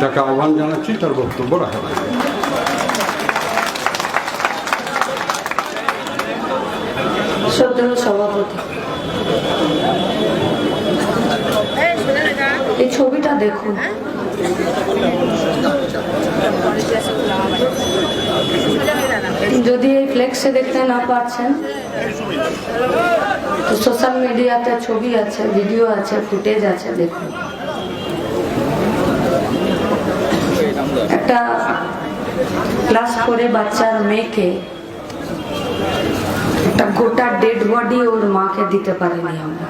তাকে আহ্বান জানাচ্ছি, তার বক্তব্য রাখা লাগবে সভাপতি। এই ছবিটা দেখুন। যদি এই ফ্লেক্সে দেখতে না পাচ্ছেন তো সোশ্যাল মিডিয়াতে ছবি আছে ভিডিও আছে ফুটেজ আছে, দেখুন। একটা ক্লাস করে বাচ্চার মেয়েকে একটা গোটা ডেড বডি ওর মাকে দিতে পারিনি আমরা।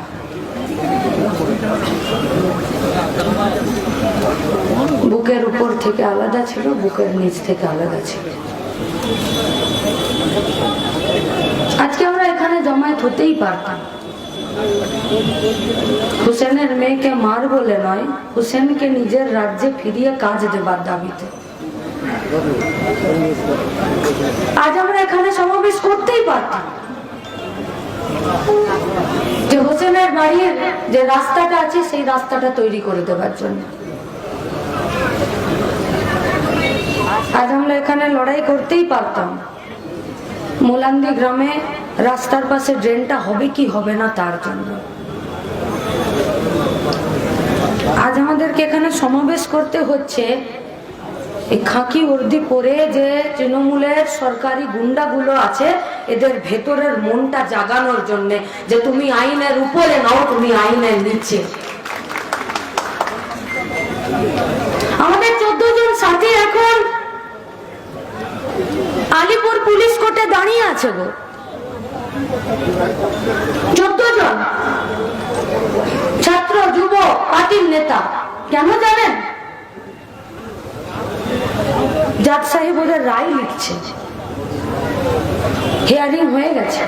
বুকের উপর থেকে আলাদা ছিল, বুকের নিচ থেকে আলাদা ছিল। আজকে আমরা এখানে জমায়েত হতেই পারতাম। হুসেনের মেয়েকে মার বলে নয়, হুসেনকে নিজের রাজ্যে ফিরিয়ে কাজ দেবার দাবিতে। আজ আমরা এখানে সমাবেশ করতেই পারতাম। যে হোসেনের বাড়ির যে রাস্তাটা আছে, সেই রাস্তাটা তৈরি করে দেওয়ার জন্য। আজ আমরা এখানে লড়াই করতেই পারতাম। মোলান্দি গ্রামে রাস্তার পাশে ড্রেনটা হবে কি হবে না তার জন্য। আজ আমাদেরকে এখানে সমাবেশ করতে হচ্ছে। এই খাঁকি বর্দি পরে যে তৃণমূলের সরকারি গুন্ডাগুলো আছে, এদের ভেতরের মনটা জাগানোর জন্য যে তুমি আইনের উপরে নাও, তুমি আইনের নিচে। আমাদের চোদ্দ জন সাথী এখন আলিপুর পুলিশ কোর্টে দাঁড়িয়ে আছে গো। চোদ্দ জন ছাত্র, যুব, পার্টির নেতা। কেন জানেন? জাজ সাহেব ওদের রায় লিখছে। হিয়ারিং হয়ে গেছে।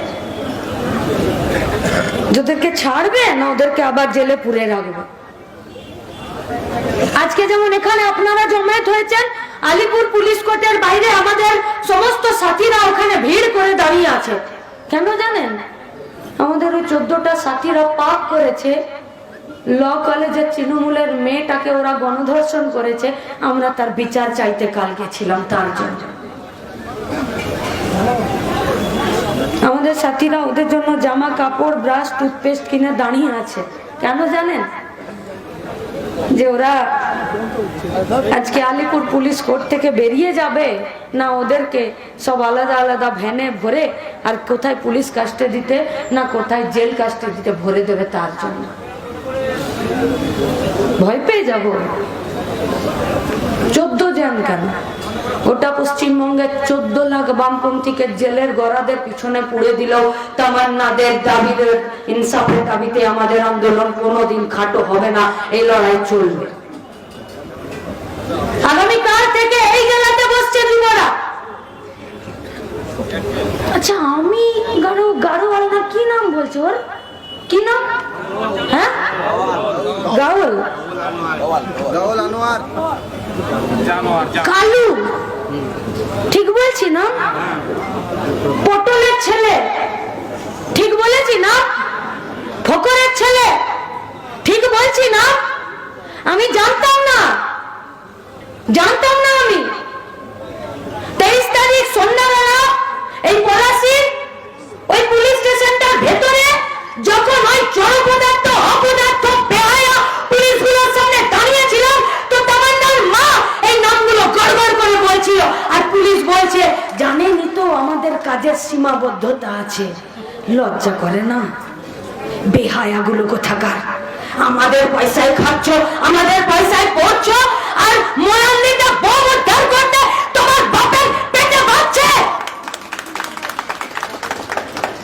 ওদেরকে ছাড়বে না ওদেরকে আবার জেলে পুরে রাখবে? আজকে যেমন এখানে আপনারা জমায়েত হয়েছেন, আলিপুর পুলিশ কোর্টের বাইরে আমাদের সমস্ত সাথীরা ওখানে ভিড় করে দাঁড়িয়ে আছে। কেন জানেন? আমাদের ওই চোদ্দটা সাথীরা পাপ করেছে। ল কলেজের তৃণমূলের মেয়েটাকে ওরা গণধর্ষণ করেছে। আমরা তার বিচার চাইতে কাল গেছিলাম তার জন্য। আমাদের সাথীরা ওদের জন্য জামা কাপড়, ব্রাশ, টুথপেস্ট কিনে দাঁড়িয়ে আছে। কেন জানেন? যে ওরা আজকে আলিপুর পুলিশ কোর্ট থেকে বেরিয়ে যাবে, না ওদেরকে সব আলাদা আলাদা ভ্যানে ভরে আর কোথায় পুলিশ কাস্টে দিতে না কোথায় জেল কাস্টে দিতে ভরে দেবে তার জন্য। ভয় পেয়ে যাব। চোদ্দ জন কেন? গোটা পশ্চিমবঙ্গের চোদ্দ লাখ বামপন্থীকে জেলের গড়াদের পিছনে পুড়ে দিল তামান্নাদের দাবিদের ইনসাফের দাবিতে আমাদের আন্দোলন কোনোদিন খাটো হবে না এই লড়াই চলবে। আগামীকাল থেকে এই জেলাতে বসছে যুবরা। আচ্ছা আমি গারো কি নাম বলছো ওর? কি নাম? হ্যাঁ? গাওল গাওল আনোয়ার। কালু। ঠিক বলছি না? পটলের ছেলে। ঠিক বলেছি না? ফকরের ছেলে। ঠিক বলছি না? আমি জানতাম না। জানতাম না আমি। তেইশ তারিখ সন্ধ্যাবেলা এই পলাশির ওই পুলিশ স্টেশনটার ভেতরে যখন ওই চর পদার্থ অপদার্থ বেহায়া পুলিশগুলোর সামনে দাঁড়িয়েছিলাম তো তামান্নার মা এই নামগুলো গড়গড় করে বলছিল আর পুলিশ বলছে জানেনই তো আমাদের কাজের সীমাবদ্ধতা আছে। লজ্জা করে না? বেহায়া গুলো কোথাকার? আমাদের পয়সায় খাচ্ছ আমাদের পয়সায় পড়ছো আর মোয়াল্লিটা বউ উদ্ধার করতে তোমার বাপের পেটে বাচ্চে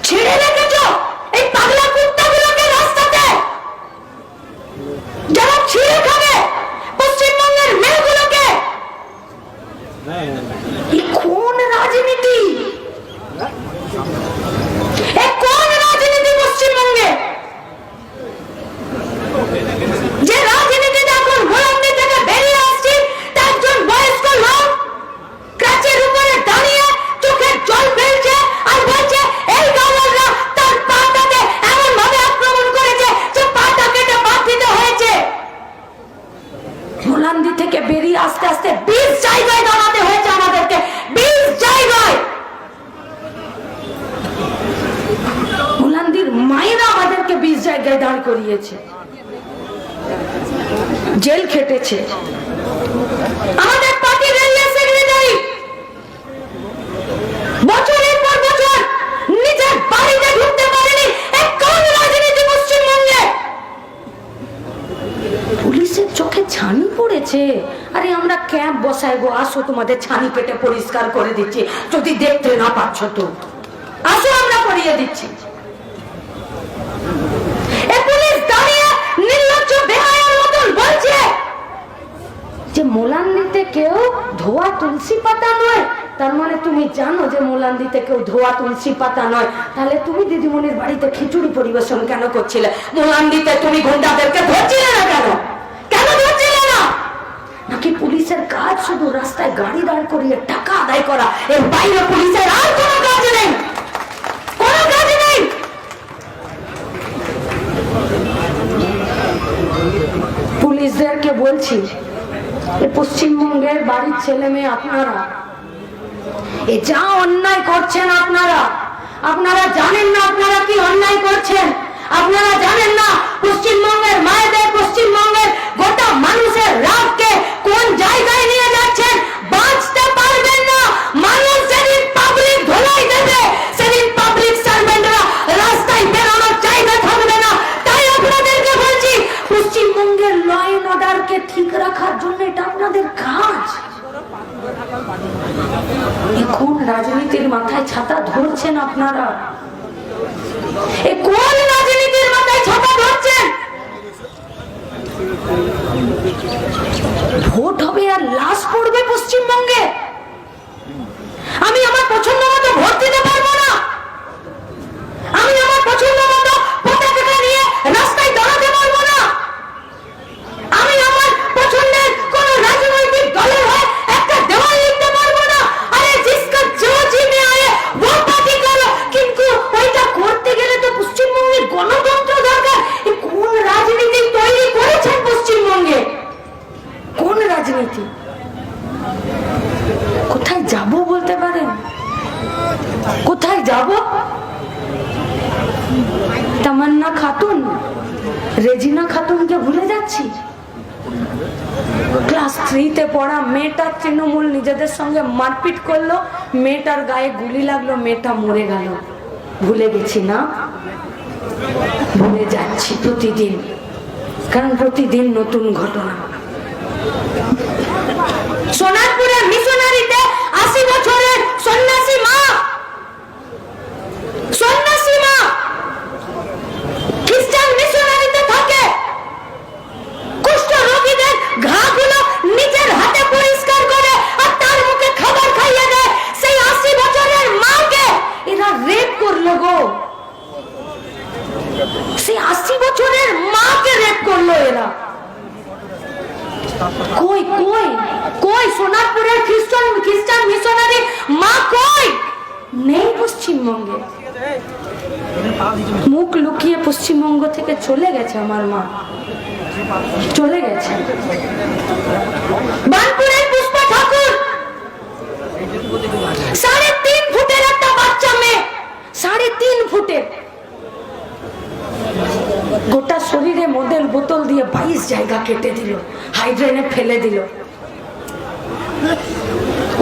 ছেড়ে রেখেছো এই পাগলা কুত্তাগুলোকে রাস্তাতে যারা ছিঁড়ে খাবে পশ্চিমবঙ্গের মেয়েগুলোকে এই কোন রাজনীতি এ কোন রাজনীতি পশ্চিমবঙ্গে যে রাজনীতিতে এখন গোলামি থেকে বেরিয়ে আস্তে আস্তে বিশ জায়গায় দাঁড়াতে হয়েছে আমাদেরকে বিশ জায়গায় মুলান্দির মায়েরা আমাদেরকে বিশ জায়গায় দাঁড় করিয়েছে জেল খেটেছে আমাদের পার্টির রেলিয়া সেক্রেটারি বছরের পর বছর নিজের বাড়িতে ঢুকতে পারেনি এক কোন রাজনীতি পশ্চিমবঙ্গে পুলিশের চোখে পড়েছে আরে আমরা ক্যাম্প বসাই গো আসো তোমাদের ছানি পেটে পরিষ্কার করে দিচ্ছি, যদি দেখতে না পাচ্ছ তো। আসো আমরা করিয়ে দিচ্ছি। যে মোলান্দিতে কেউ ধোয়া তুলসী পাতা নয়। তার মানে তুমি জানো যে মোলান্দিতে কেউ ধোয়া তুলসী পাতা নয়। তাহলে তুমি দিদিমণির বাড়িতে খিচুড়ি পরিবেশন কেন করছিলে? মোলান্দিতে তুমি গুন্ডাদেরকে ধরছিলে না কেন ধরছিলে না নাকি পুলিশের কাজ শুধু রাস্তায় গাড়ি দাঁড় করিয়ে টাকা আদায় করা, এর বাইরে পুলিশের আর কোনো কাজ নেই। পুলিশদেরকে বলছি পশ্চিমবঙ্গের বাড়ির ছেলে মেয়ে আপনারা, এ যা অন্যায় করছেন আপনারা আপনারা জানেন না আপনারা কি অন্যায় করছেন? আপনারা জানেন না পশ্চিমবঙ্গের মায়েদের, পশ্চিমবঙ্গের গোটা মানুষের রাগকে কোন জায়গায় বাঁচতে পারবেন না। মানুষ পাবলিক ধোলাই দেবে, সেদিন পাবলিক সার্ভেন্টরা রাস্তায় বেরোনোর থাকবে না। তাই আপনাদেরকে বলছি, পশ্চিমবঙ্গের ল অ্যান্ড অর্ডারকে ঠিক রাখার জন্য এটা আপনাদের কাজ। এখন রাজনীতির মাথায় ছাতা ধরছেন আপনারা? কোন রাজনীতির মাথায় ছাতা ধরছেন? ভোট হবে আর লাশ পড়বে পশ্চিমবঙ্গে। আমি আমার পছন্দ মতো ভোট দিতে পারব না। আমি তৃণমূল নিজেদের সঙ্গে মারপিট করল, মেয়েটার গায়ে গুলি লাগল, মেয়েটা মরে গেল। ভুলে গেছি না? ভুলে যাচ্ছি প্রতিদিন। কারণ প্রতিদিন নতুন ঘটনা। সোনারপুরের মিশনারিতে আশি বছরের সন্ন্যাসী মা সন্ন্যাসী মা খ্রিস্টান মিশনারিতে থাকে কুষ্ঠ রোগীদের ঘাগুলো নিজের হাতে পরিষ্কার করে আর তার মুখে খাবার খাইয়ে দেয় সেই আশি বছরের মাকে এরা রেপ করল গো সেই আশি বছরের মাকে রেপ করল এরা কই কই কই সোনারপুরের খ্রিস্টান খ্রিস্টান মিশনারি মা কই নেই পশ্চিমবঙ্গে মুখ লুকিয়ে পশ্চিমবঙ্গ থেকে চলে গেছে আমার মা গেছে বানপুরের পুষ্পা ঠাকুর। সাড়ে তিন ফুটের একটা বাচ্চা মেয়ে। সাড়ে তিন ফুটের। গোটা শরীরে মদের বোতল দিয়ে বাইশ জায়গা কেটে দিল হাইড্রেনে ফেলে দিল।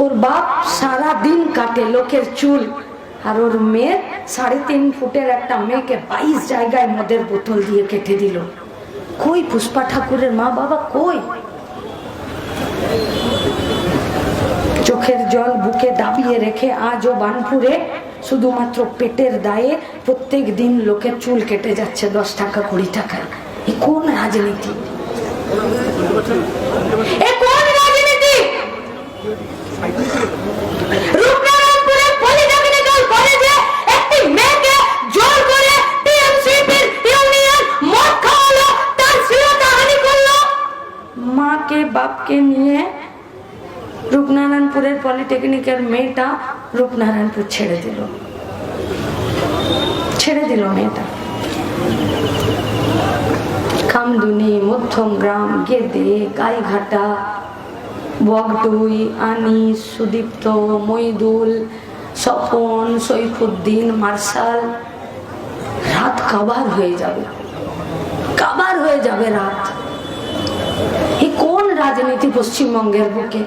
ওর বাপ সারা দিন কাটে লোকের চুল, আর ওর মেয়ে সাড়ে তিন ফুটের একটা মেয়েকে বাইশ জায়গায় মদের বোতল দিয়ে কেটে দিল। কই পুষ্পা ঠাকুরের মা বাবা কই? চোখের জল বুকে দাবিয়ে রেখে আজও বানপুরে, শুধুমাত্র পেটের দায়ে প্রত্যেক দিন লোকের চুল কেটে যাচ্ছে দশ টাকা কুড়ি টাকা এ কোন রাজনীতি? এ কোন রাজনীতি বাপকে নিয়ে রূপনারায়ণপুরের পলিটেকনিকের মেয়েটা রূপনারায়ণপুর ছেড়ে দিল ছেড়ে দিল মেয়েটা খামদুনি মধ্যম গ্রাম গেদে গাইঘাটা বগটুই আনিস সুদীপ্ত মইদুল স্বপন সৈফুদ্দিন মার্শাল রাত কাবার হয়ে যাবে কাবার হয়ে যাবে রাত রাজনীতি পশ্চিমবঙ্গের বুকে।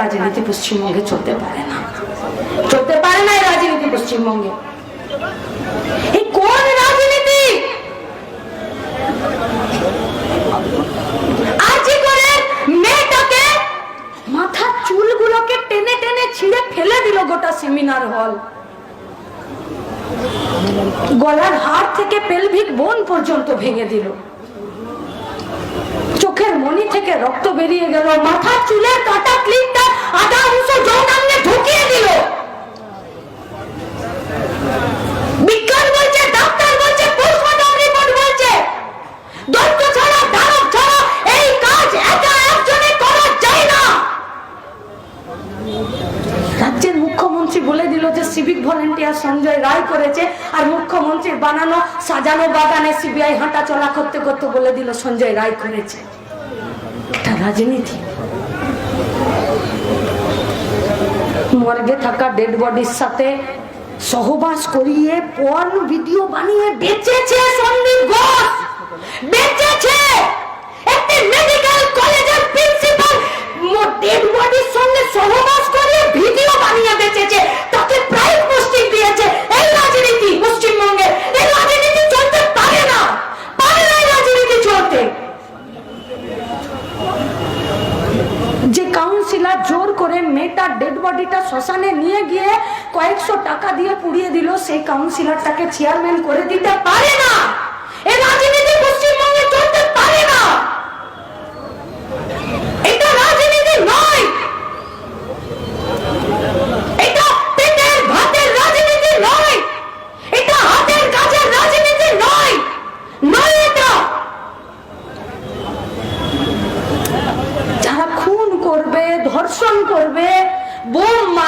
রাজনীতি পশ্চিমবঙ্গে চলতে পারে না। চলতে পারে না এই রাজনীতি পশ্চিমবঙ্গে। গলার থেকে পর্যন্ত ভেঙে দিল। চোখের মনি থেকে রক্ত বেরিয়ে গেল। মাথার চুলের কাটা রাজ্যের মুখ্যমন্ত্রী বলে দিল যে সিভিক ভলেন্টিয়ার সঞ্জয় রায় করেছে আর মুখ্যমন্ত্রীর বানানো, সাজানো বাগানে সিবিআই হাঁটা চলা করতে করতে বলে দিল, সঞ্জয় রায় করেছে। এটা রাজনীতি। মর্গে থাকা ডেড বডির সাথে সহবাস করিয়ে পর্ন ভিডিও বানিয়ে বেঁচেছে সন্দীপ ঘোষ। বেঁচেছে! একটি মেডিকেল কলেজের প্রিন্সিপাল ডেড বডির সঙ্গে সহবাস করিয়ে ভিডিও বানিয়ে বেঁচেছে। তাকে প্রাইম পোস্টিং দিয়েছে। এই রাজনীতি পশ্চিমবঙ্গে এই রাজনীতি চলতে পারে না পারে না এই রাজনীতি চলতে যে কাউন্সিলর জোর করে মেয়েটার ডেড বডিটা শ্মশানে নিয়ে গিয়ে কয়েকশো টাকা দিয়ে পুড়িয়ে দিল, সেই কাউন্সিলরটাকে চেয়ারম্যান করে দিতে পারে না এ রাজনীতি পশ্চিমবঙ্গে চলতে পারে না এটা রাজনীতি নয় এটা পেটের ভাতের রাজনীতি নয় এটা হাতের কাজের রাজনীতি নয় নয় এটা যারা খুন করবে ধর্ষণ করবে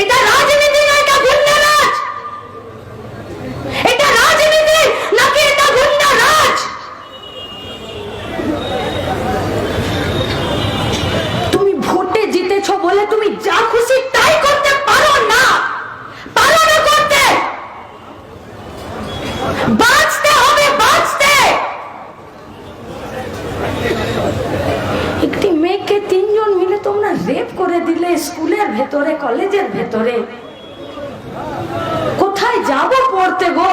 এটা রাজনীতি না এটা গুন্ডারাজ এটা রাজনীতি নাকি এটা গুন্ডারাজ তুমি ভোটে জিতেছো বলে তুমি যা খুশি তাই করতে পারো না পারো না করতে বাঁচতে হবে বাঁচতে একটি মেয়েকে তিনজন মিলে তোমরা রেপ করে দিলে স্কুলের ভেতরে কলেজের ভেতরে কোথায় যাব পড়তে গো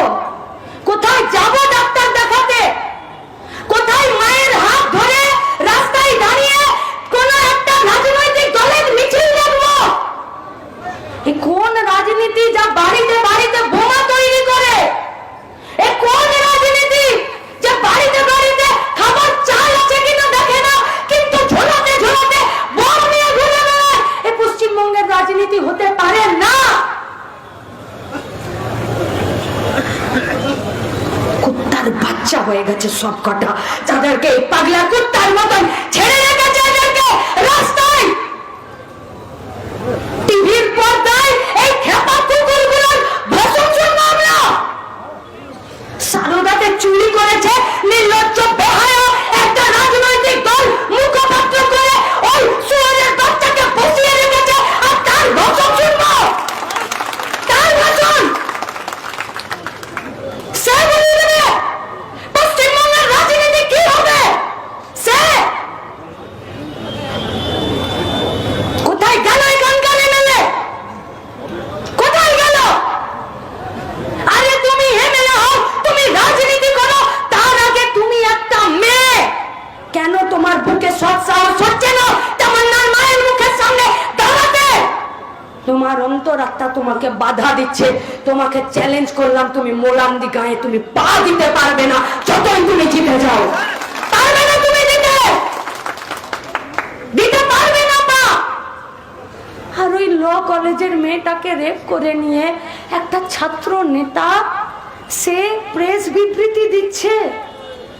কোথায় যাব ডাক্তার দেখাতে কোথায় মায়ের হাত ধরে রাস্তায় দাঁড়িয়ে কোন একটা রাজনৈতিক দলের মিছিল দেখব এ কোন রাজনীতি যা বাড়িতে বাড়িতে বোমা তৈরি করে এ কোন রাজনীতি যে বাড়িতে বাড়িতে খাবার চাল আছে কিনা দেখে না কিন্তু ঝোলাতে ঝোলাতে বোম নিয়ে ঘুরে বেড়ায় এ পশ্চিমবঙ্গের রাজনীতি হতে পারে না কুত্তার হয়ে গেছে সব কটা যাদেরকে এই পাগলা কুত্তার মতন ছেড়ে রেখেছে এদেরকে রাস্তায় টিভির পর্দায় এই খেপা কুকুরগুলোর ভাষণ শুনব আমরা সারদাতে চুরি করেছে নির্লজ্জ বেহায়া একটা রাজনৈতিক দল মুখপাত্র করে ওই সুয়ারের বাচ্চাকে বসিয়ে রেখেছে আর তার ভাষণ শুনব তার ভাষণ সে বলে দেবে পশ্চিমবঙ্গের রাজনীতি কি হবে সে তোমার অন্তরাত্মা তোমাকে বাধা দিচ্ছে তোমাকে চ্যালেঞ্জ করলাম তুমি মোলান্দি গায়ে তুমি পা দিতে পারবে না, যতই তুমি জিতে যাও। কলেজের মেয়েটাকে রেপ করে নিয়ে একটা ছাত্র নেতা, সে প্রেস বিবৃতি দিচ্ছে,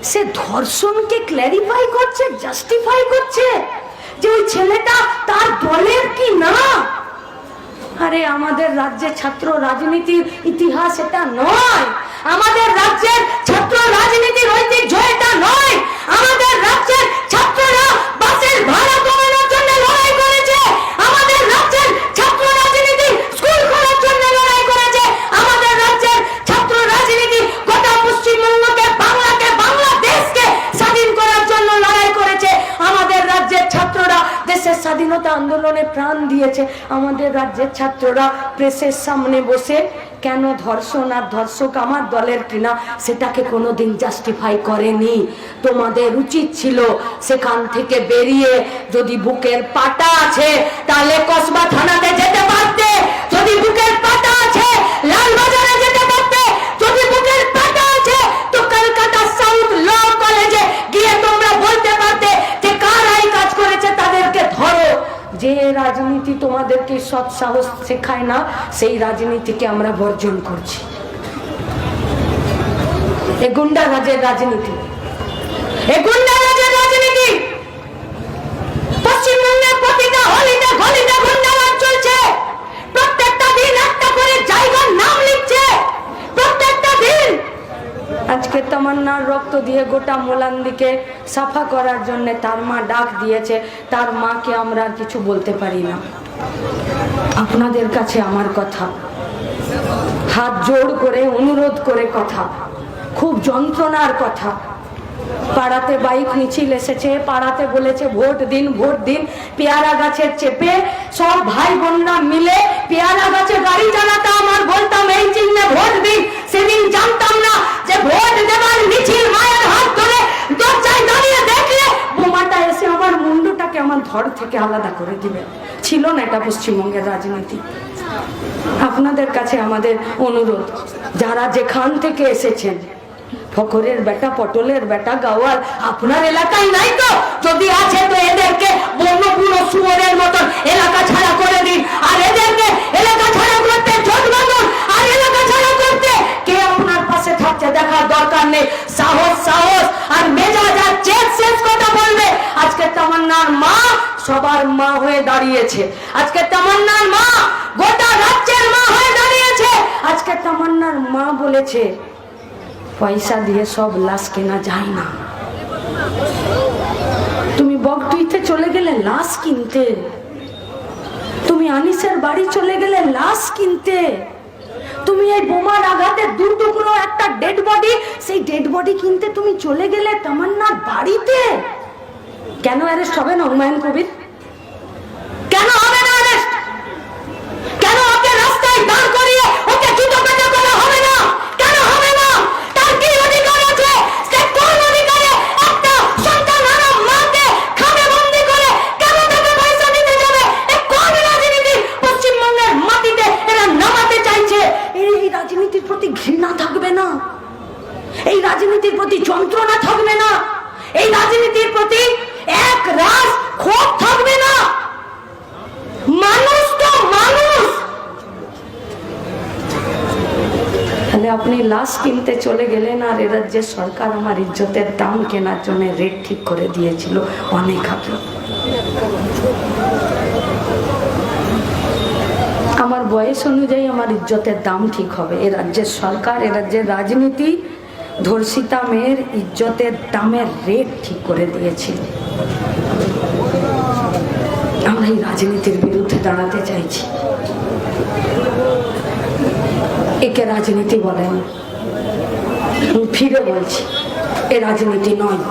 সে ধর্ষণকে ক্ল্যারিফাই করছে জাস্টিফাই করছে যে ওই ছেলেটা তার দলের কি না? আরে আমাদের রাজ্যের ছাত্র রাজনীতির ইতিহাস এটা নয়। আমাদের রাজ্যের ছাত্র রাজনীতির ঐতিহ্য এটা নয়। আমাদের রাজ্যের ছাত্ররা বাসের ভাড়া কমানোর জন্য লড়াই করেছে। আমাদের রাজ্যের ছাত্র রাজনীতি স্কুল খোলার জন্য লড়াই করেছে। আমাদের রাজ্যের ছাত্র রাজনীতি গোটা পশ্চিমবঙ্গকে, বাংলাকে, বাংলাদেশকে স্বাধীন করার জন্য লড়াই করেছে। আমাদের রাজ্যের ছাত্ররা দেশের স্বাধীনতা আন্দোলনে প্রাণ দিয়েছে। আমাদের রাজ্যের ছাত্ররা প্রেসের সামনে বসে কেন ধর্ষণ আর ধর্ষক আমার দলের কিনা সেটাকে কোনোদিন জাস্টিফাই করেনি। তোমাদের উচিত ছিল সেখান থেকে বেরিয়ে যদি বুকের পাটা আছে, তাহলে কসবা থানাতে যেতে পারতে। যদি বুকের পাটা আছে, লালবাজারে যেতে পারতে যদি বুকের পাটা আছে তো কলকাতা সাউথ ল কলেজে গিয়ে তোমরা বলতে পারতে যে কারা এই কাজ করেছে তাদেরকে ধরো যে রাজনীতি তোমাদেরকে সৎ সাহস শেখায় না, সেই রাজনীতিকে আমরা বর্জন করছি। এ গুন্ডা রাজের রাজনীতি। এ গুন্ডা রাজের রাজনীতি। পশ্চিমবঙ্গের প্রতিটা হলিতে গলিতে গুন্ডারাজ চলছে প্রত্যেকটা দিন একটা করে জায়গার নাম লিখছে প্রত্যেকটা দিন আজকে তামান্নার রক্ত দিয়ে গোটা মোলান্দিকে সাফা করার জন্য তার মা ডাক দিয়েছে। তার মাকে আমরা আর কিছু বলতে পারি না। আপনাদের কাছে আমার কথা। হাত জোর করে অনুরোধ করে কথা। খুব যন্ত্রণার কথা। পাড়াতে বাইক মিছিল এসেছে, পাড়াতে বলেছে, ভোট দিন ভোট দিন, পেয়ারা গাছের চেপে সব ভাই বোনরা মিলে পেয়ারা গাছে গাড়ি চালাতে আমার বলতাম, এই চিহ্নে ভোট দিন। সেদিন জানতাম না যে ভোট দেবার মিছিল মায়ের হাত ধরে, দরজায় দাঁড়িয়ে দেখলে বোমাটা এসে আমার মুন্ডুটাকে আমার ধর থেকে আলাদা করে দিবে। ছিল না এটা পশ্চিমবঙ্গের রাজনীতি। আপনাদের কাছে আমাদের অনুরোধ, যারা যেখান থেকে এসেছেন ফকরের বেটা, পটলের বেটা, গাওয়াল, আপনার এলাকায় নাই তো? যদি আছে তো এদেরকে বন্যপুর শুয়োরের মতন এলাকা ছাড়া করে দিন। আর এদেরকে এলাকা ছাড়া করতে জোট বাঁধুন। আর এলাকা ছাড়া করতে কে আপনার পাশে থাকছে দেখার দরকার নেই। সাহস সাহস আর মেজাজ আর চেক শেষ কথা বলবে। আজকে তামান্নার মা সবার মা হয়ে দাঁড়িয়েছে। আজকে তামান্নার মা গোটা রাজ্যের মা হয়ে দাঁড়িয়েছে। আজকে তামান্নার মা বলেছে পয়সা দিয়ে সব লাশ কেনা যায় না। তুমি বকটুইতে চলে গেলে লাশ কিনতে। তুমি আনিসের বাড়ি চলে গেলে লাশ কিনতে। তুমি এই বোমার আঘাতে দু টুকরো একটা ডেড বডি সেই ডেড বডি কিনতে তুমি চলে গেলে তামান্নার বাড়িতে? কেন অ্যারেস্ট হবে না হুমায়ুন কবির? কেন লাশ চলে গেলেন আর এ রাজ্যের সরকার আমার ইজ্জতের দাম কেনার জন্য রেট ঠিক করে দিয়েছিল অনেক আগে। আমার বয়স অনুযায়ী আমার ইজ্জতের দাম ঠিক হবে। এ রাজ্যের সরকার, এ রাজ্যের রাজনীতি, ধর্ষিতা মেয়ের ইজ্জতের দামের রেট ঠিক করে দিয়েছিল। আমরা এই রাজনীতির বিরুদ্ধে দাঁড়াতে চাইছি। একে রাজনীতি বলেন ফিরে বলছি, এ রাজনীতি নয়।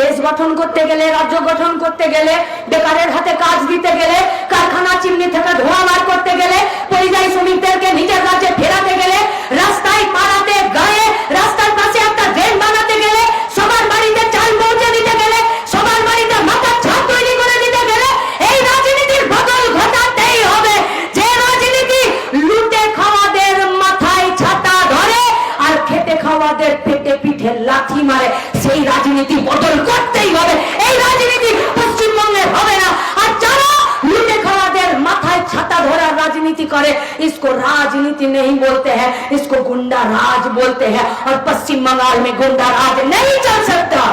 দেশ গঠন করতে গেলে, রাজ্য গঠন করতে গেলে, বেকারের হাতে কাজ দিতে গেলে, কারখানা চিমনি থেকে ধোয়া বার করতে গেলে, পরিযায়ী শ্রমিকদেরকে নিজের রাজ্যে ফেরাতে গেলে, রাস্তায় পাড়াতে গায়ে রাস্তার और पश्चिम बंगाल में गुंडा राज नहीं चल सकता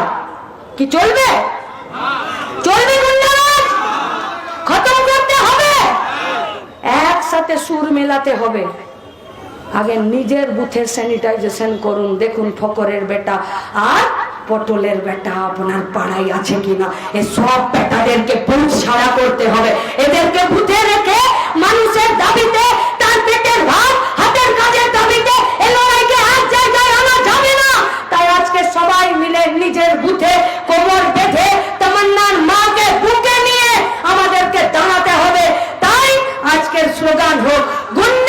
কি চলবে চলবে গুন্ডা রাজ খতম করতে হবে একসাথে সুর মেলাতে হবে আগে নিজের বুথের স্যানিটাইজেশন করুন দেখুন ফকরের বেটা আর পটলের বেটা আপনার পাড়ায় আছে কিনা এ সব বেটাদেরকে বুথ ছাড়া করতে হবে এদেরকে বুথে রেখে মানুষের দাবিতে তার পেটের ভাত সবাই মিলে নিজের বুথে কোমর বেঁধে তামান্নার মাকে বুকে নিয়ে আমাদেরকে দাঁড়াতে হবে। তাই আজকের স্লোগান হোক, গুন্ডা